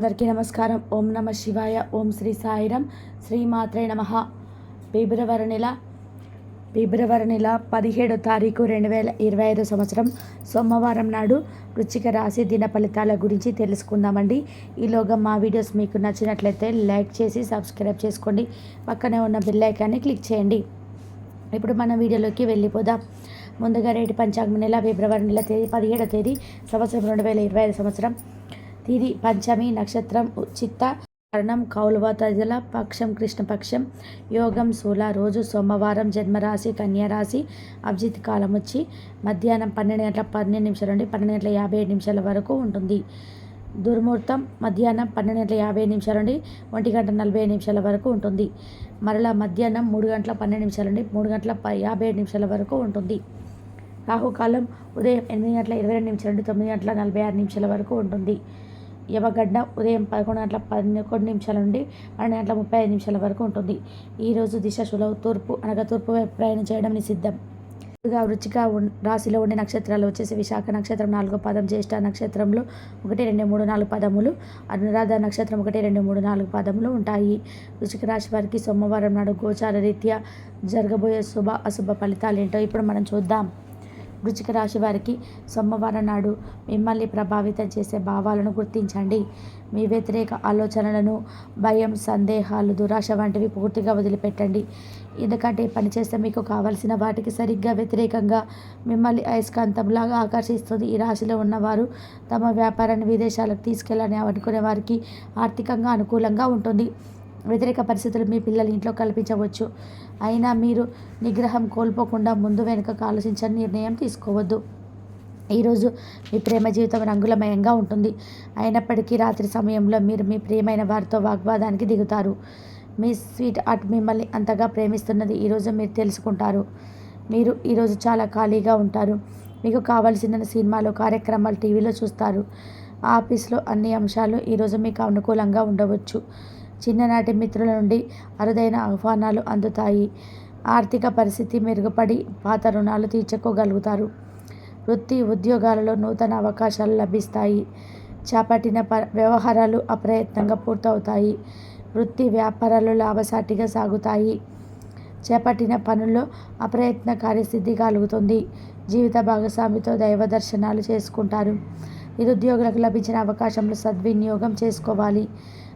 అందరికీ నమస్కారం. ఓం నమ శివాయ ఓం శ్రీ సాయిరం. శ్రీమాత్రే నమ. ఫిబ్రవరి నెల ఫిబ్రవరి నెల పదిహేడో తారీఖు రెండు వేల ఇరవై ఐదు సంవత్సరం సోమవారం నాడు వృచ్చిక రాశి దిన ఫలితాల గురించి తెలుసుకుందామండి. ఈలోగా మా వీడియోస్ మీకు నచ్చినట్లయితే లైక్ చేసి సబ్స్క్రైబ్ చేసుకోండి. పక్కనే ఉన్న బెల్ ఐకాన్ని క్లిక్ చేయండి. ఇప్పుడు మన వీడియోలోకి వెళ్ళిపోదాం. ముందుగా రేటు పంచాంగం నెల ఫిబ్రవరి నెల తేదీ పదిహేడో తేదీ సంవత్సరం రెండు వేల ఇరవై ఐదు సంవత్సరం. తిది పంచమి నక్షత్రం చిత్త కరణం కౌలువ తదిల పక్షం కృష్ణపక్షం యోగం శూల రోజు సోమవారం జన్మరాశి కన్యారాశి అభిజిత్ కాలం వచ్చి మధ్యాహ్నం పన్నెండు గంటల పన్నెండు నిమిషాల నుండి పన్నెండు గంటల యాభై ఏడు నిమిషాల వరకు ఉంటుంది. దుర్ముహూర్తం మధ్యాహ్నం పన్నెండు గంటల యాభై నిమిషాల నుండి ఒంటి గంట నలభై నిమిషాల వరకు ఉంటుంది. మరలా మధ్యాహ్నం మూడు గంటల పన్నెండు నిమిషాల నుండి మూడు గంటల యాభై ఏడు నిమిషాల వరకు ఉంటుంది. రాహుకాలం ఉదయం ఎనిమిది గంటల ఇరవై రెండు నిమిషాల నుండి తొమ్మిది గంటల నలభై ఆరు నిమిషాల వరకు ఉంటుంది. యమగడ్డ ఉదయం పదకొండు గంటల పదకొండు నిమిషాల నుండి పన్నెండు గంటల ముప్పై ఐదు నిమిషాల వరకు ఉంటుంది. ఈరోజు దిశ శులవు తూర్పు అనగా తూర్పు వైపు ప్రయాణం చేయడం నిషిద్ధం. ముందుగా వృచ్చిక రాశిలో ఉండే నక్షత్రాలు వచ్చేసి విశాఖ నక్షత్రం నాలుగో పదం జ్యేష్ఠ నక్షత్రంలో ఒకటి రెండు మూడు నాలుగు పదములు అనురాధ నక్షత్రం ఒకటి రెండు మూడు నాలుగు పదములు ఉంటాయి. వృచ్చిక రాశి వారికి సోమవారం నాడు గోచార రీత్యా జరగబోయే శుభ అశుభ ఫలితాలు ఏంటో ఇప్పుడు మనం చూద్దాం. వృచ్చిక రాశి వారికి సోమవారం నాడు మిమ్మల్ని ప్రభావితం చేసే భావాలను గుర్తించండి. మీ వ్యతిరేక ఆలోచనలను భయం సందేహాలు దురాశ వంటివి పూర్తిగా వదిలిపెట్టండి. ఎందుకంటే పని చేస్తే మీకు కావలసిన వాటికి సరిగ్గా వ్యతిరేకంగా మిమ్మల్ని అయస్కాంతంలాగా ఆకర్షిస్తుంది ఈ రాశిలో ఉన్నవారు. తమ వ్యాపారాన్ని విదేశాలకు తీసుకెళ్ళాలని అనుకునే వారికి ఆర్థికంగా అనుకూలంగా ఉంటుంది. వ్యతిరేక పరిస్థితులు మీ పిల్లల ఇంట్లో కల్పించవచ్చు. అయినా మీరు నిగ్రహం కోల్పోకుండా ముందు వెనుకకు ఆలోచించని నిర్ణయం తీసుకోవద్దు. ఈరోజు మీ ప్రేమ జీవితం రంగులమయంగా ఉంటుంది. అయినప్పటికీ రాత్రి సమయంలో మీరు మీ ప్రియమైన వారితో వాగ్వాదానికి దిగుతారు. మీ స్వీట్ హార్ట్ మిమ్మల్ని అంతగా ప్రేమిస్తున్నది ఈరోజు మీరు తెలుసుకుంటారు. మీరు ఈరోజు చాలా ఖాళీగా ఉంటారు. మీకు కావలసిన సినిమాలు కార్యక్రమాలు టీవీలో చూస్తారు. ఆఫీస్లో అన్ని అంశాలు ఈరోజు మీకు అనుకూలంగా ఉండవచ్చు. చిన్ననాటి మిత్రుల నుండి అరుదైన ఆహ్వానాలు అందుతాయి. ఆర్థిక పరిస్థితి మెరుగుపడి పాత రుణాలు తీర్చుకోగలుగుతారు. వృత్తి ఉద్యోగాలలో నూతన అవకాశాలు లభిస్తాయి. చేపట్టిన ప వ్యవహారాలు అప్రయత్నంగా పూర్తవుతాయి. వృత్తి వ్యాపారాలు లాభసాటిగా సాగుతాయి. చేపట్టిన పనుల్లో అప్రయత్న కార్యసిద్ధి కలుగుతుంది. జీవిత భాగస్వామితో దైవ దర్శనాలు చేసుకుంటారు. నిరుద్యోగులకు లభించిన అవకాశంలో సద్వినియోగం చేసుకోవాలి.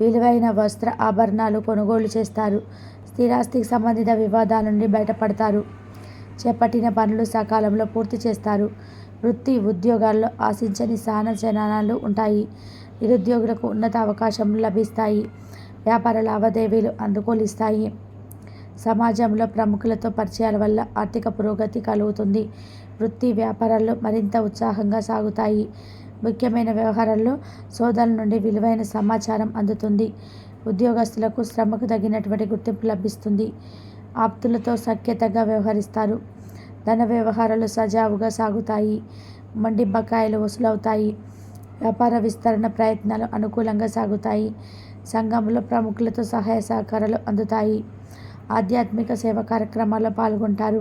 విలువైన వస్త్ర ఆభరణాలు కొనుగోలు చేస్తారు. స్థిరాస్తికి సంబంధిత వివాదాల నుండి బయటపడతారు. చేపట్టిన పనులు సకాలంలో పూర్తి చేస్తారు. వృత్తి ఉద్యోగాల్లో ఆశించని సహనజనాలు ఉంటాయి. నిరుద్యోగులకు ఉన్నత అవకాశం లభిస్తాయి. వ్యాపార లావాదేవీలు అనుకూలిస్తాయి సమాజంలో ప్రముఖులతో పరిచయాల వల్ల ఆర్థిక పురోగతి కలుగుతుంది. వృత్తి వ్యాపారాల్లో మరింత ఉత్సాహంగా సాగుతాయి. ముఖ్యమైన వ్యవహారాల్లో సోదరుల నుండి విలువైన సమాచారం అందుతుంది. ఉద్యోగస్తులకు శ్రమకు తగినటువంటి గుర్తింపు లభిస్తుంది. ఆప్తులతో సఖ్యతగా వ్యవహరిస్తారు. ధన వ్యవహారాలు సజావుగా సాగుతాయి. మండి బకాయిలు వసూలవుతాయి. వ్యాపార విస్తరణ ప్రయత్నాలు అనుకూలంగా సాగుతాయి. సంఘంలో ప్రముఖులతో సహాయ సహకారాలు అందుతాయి. ఆధ్యాత్మిక సేవ కార్యక్రమాల్లో పాల్గొంటారు.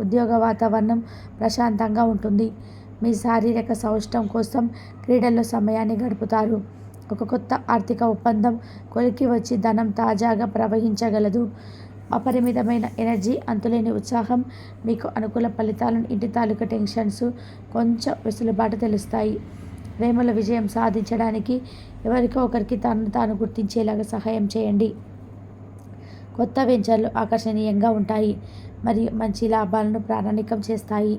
ఉద్యోగ వాతావరణం ప్రశాంతంగా ఉంటుంది. మీ శారీరక సౌష్టం కోసం క్రీడల్లో సమయాన్ని గడుపుతారు. ఒక కొత్త ఆర్థిక ఒప్పందం కొలికి వచ్చి ధనం తాజాగా ప్రవహించగలదు. అపరిమితమైన ఎనర్జీ అంతులేని ఉత్సాహం మీకు అనుకూల ఫలితాలను ఇంటి తాలూకా టెన్షన్స్ కొంచెం వెసులుబాటు తెలుస్తాయి. ప్రేమల విజయం సాధించడానికి ఎవరికో ఒకరికి తనను తాను గుర్తించేలాగా సహాయం చేయండి. కొత్త వెంచర్లు ఆకర్షణీయంగా ఉంటాయి మరియు మంచి లాభాలను ప్రామాణికం చేస్తాయి.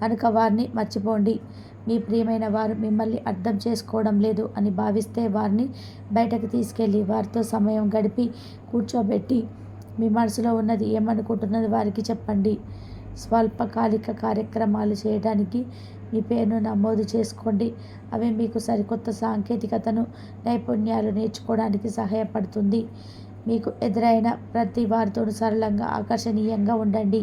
కనుక వారిని మర్చిపోండి. మీ ప్రియమైన వారు మిమ్మల్ని అర్థం చేసుకోవడం లేదు అని భావిస్తే వారిని బయటకు తీసుకెళ్ళి వారితో సమయం గడిపి కూర్చోబెట్టి మీ మనసులో ఉన్నది ఏమనుకుంటున్నది వారికి చెప్పండి. స్వల్పకాలిక కార్యక్రమాలు చేయడానికి మీ పేరును నమోదు చేసుకోండి. అవి మీకు సరికొత్త సాంకేతికతను నైపుణ్యాలు నేర్చుకోవడానికి సహాయపడుతుంది. మీకు ఎదురైన ప్రతి వారితోనూ సరళంగా ఆకర్షణీయంగా ఉండండి.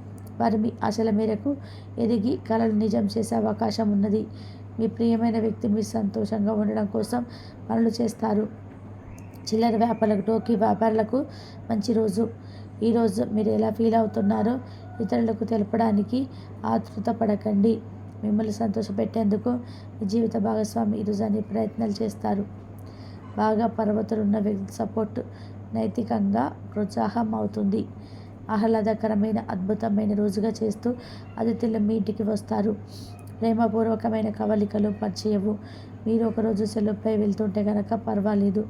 వారి మీ ఆశల మేరకు ఎదిగి కళలు నిజం చేసే అవకాశం ఉన్నది. మీ ప్రియమైన వ్యక్తి మీ సంతోషంగా ఉండడం కోసం పనులు చేస్తారు. చిల్లర వ్యాపారులకు టోకీ వ్యాపారులకు మంచి రోజు. ఈరోజు మీరు ఎలా ఫీల్ అవుతున్నారో ఇతరులకు తెలపడానికి ఆతృత పడకండి. మిమ్మల్ని సంతోషపెట్టేందుకు మీ జీవిత భాగస్వామి ఈరోజు అనే ప్రయత్నాలు చేస్తారు. బాగా పర్వతులున్న వ్యక్తి సపోర్ట్ నైతికంగా ప్రోత్సాహం అవుతుంది. ఆహ్లాదకరమైన అద్భుతమైన రోజుగా చేస్తూ అతిథులు మీ ఇంటికి వస్తారు. ప్రేమపూర్వకమైన కవలికలు పరిచయవు. మీరు ఒకరోజు సెలవుపై వెళ్తుంటే కనుక పర్వాలేదు.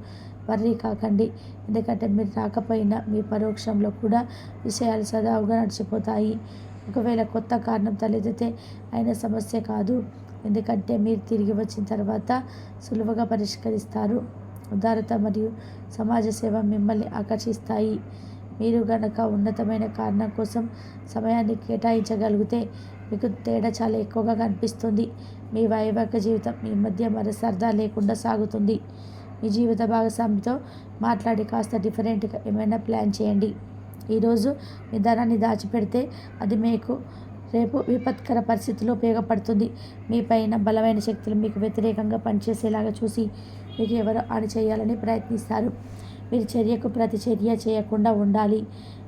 వర్రీ కాకండి. ఎందుకంటే మీరు రాకపోయినా మీ పరోక్షంలో కూడా విషయాలు సదావుగా నడిచిపోతాయి. ఒకవేళ కొత్త కారణం తలెత్తితే అయిన సమస్య కాదు. ఎందుకంటే మీరు తిరిగి వచ్చిన తర్వాత సులువుగా పరిష్కరిస్తారు. ఉదారత మరియు సమాజ సేవ మిమ్మల్ని ఆకర్షిస్తాయి. మీరు గనక ఉన్నతమైన కారణం కోసం సమయాన్ని కేటాయించగలిగితే మీకు తేడా చాలా ఎక్కువగా కనిపిస్తుంది. మీ వైవాహిక జీవితం మీ మధ్య మరి సరదా లేకుండా సాగుతుంది. మీ జీవిత భాగస్వామితో మాట్లాడి కాస్త డిఫరెంట్గా ఏమైనా ప్లాన్ చేయండి. ఈరోజు మీ ధనాన్ని దాచిపెడితే అది మీకు రేపు విపత్కర పరిస్థితుల్లో ఉపయోగపడుతుంది. మీ పైన బలమైన శక్తులు మీకు వ్యతిరేకంగా పనిచేసేలాగా చూసి మీకు ఎవరు ఆడి చేయాలని ప్రయత్నిస్తారు. మీరు చర్యకు ప్రతి చర్య చేయకుండా ఉండాలి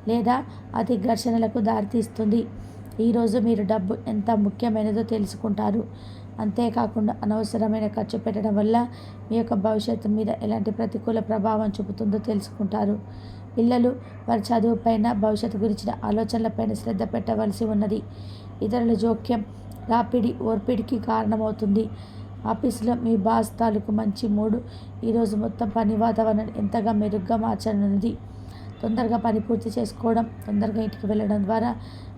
లేదా అది ఘర్షణలకు దారితీస్తుంది. ఈరోజు మీరు డబ్బు ఎంత ముఖ్యమైనదో తెలుసుకుంటారు. అంతేకాకుండా అనవసరమైన ఖర్చు పెట్టడం వల్ల మీ యొక్క భవిష్యత్తు మీద ఎలాంటి ప్రతికూల ప్రభావం చూపుతుందో తెలుసుకుంటారు. పిల్లలు వారి చదువుపైన భవిష్యత్తు గురించిన ఆలోచనలపైన శ్రద్ధ పెట్టవలసి ఉన్నది. ఇతరుల జోక్యం రాపిడి ఓర్పిడికి కారణమవుతుంది. ఆఫీసులో మీ బాస్ తాలూకు మంచి మూడు. ఈరోజు మొత్తం పని వాతావరణం ఎంతగా మెరుగ్గా మార్చనున్నది? తొందరగా పని పూర్తి చేసుకోవడం తొందరగా ఇంటికి వెళ్ళడం ద్వారా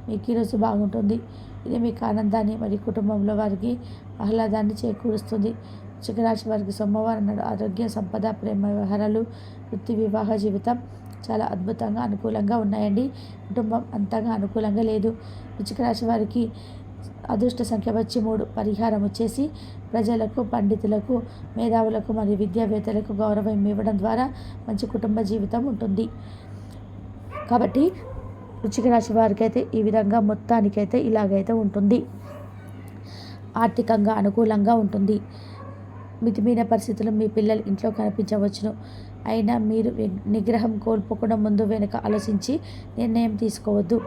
మీకు ఈరోజు బాగుంటుంది. ఇది మీకు ఆనందాన్ని మరియు కుటుంబంలో వారికి ఆహ్లాదాన్ని చేకూరుస్తుంది. చికరాశి వారికి సోమవారం నాడు ఆరోగ్య సంపద ప్రేమ వ్యవహారాలు వృత్తి వివాహ జీవితం చాలా అద్భుతంగా అనుకూలంగా ఉన్నాయండి. కుటుంబం అంతగా అనుకూలంగా లేదు. వృశ్చిక రాశి వారికి అదృష్ట సంఖ్య వచ్చి మూడు. పరిహారం వచ్చేసి ప్రజలకు పండితులకు మేధావులకు మరియు విద్యావేత్తలకు గౌరవం ఇవ్వడం ద్వారా మంచి కుటుంబ జీవితం ఉంటుంది. కాబట్టి వృచ్చిక రాశి వారికి అయితే ఈ విధంగా మొత్తానికైతే ఇలాగైతే ఉంటుంది. ఆర్థికంగా అనుకూలంగా ఉంటుంది. మితిమీన పరిస్థితులు మీ పిల్లలు ఇంట్లో కనిపించవచ్చును. అయినా మీరు నిగ్రహం కోల్పోకుండా ముందు వెనుక ఆలోచించి నిర్ణయం తీసుకోవద్దు.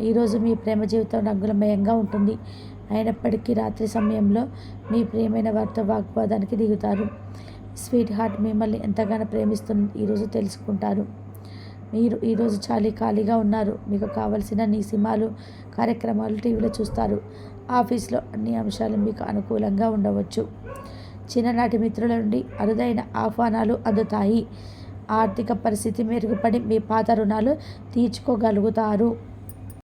ఈరోజు మీ ప్రేమ జీవితం రంగులమయంగా ఉంటుంది. అయినప్పటికీ రాత్రి సమయంలో మీ ప్రియమైన వారితో వాగ్వాదానికి దిగుతారు. స్వీట్ హార్ట్ మిమ్మల్ని ఎంతగానో ప్రేమిస్తుంది. ఈరోజు తెలుసుకుంటారు. మీరు ఈరోజు చాలా ఖాళీగా ఉన్నారు. మీకు కావలసిన నీ సినిమాలు కార్యక్రమాలు టీవీలో చూస్తారు. ఆఫీస్లో అన్ని అంశాలు మీకు అనుకూలంగా ఉండవచ్చు. చిన్ననాటి మిత్రుల నుండి అరుదైన ఆహ్వానాలు అందుతాయి. ఆర్థిక పరిస్థితి మెరుగుపడి మీ పాత రుణాలు తీర్చుకోగలుగుతారు.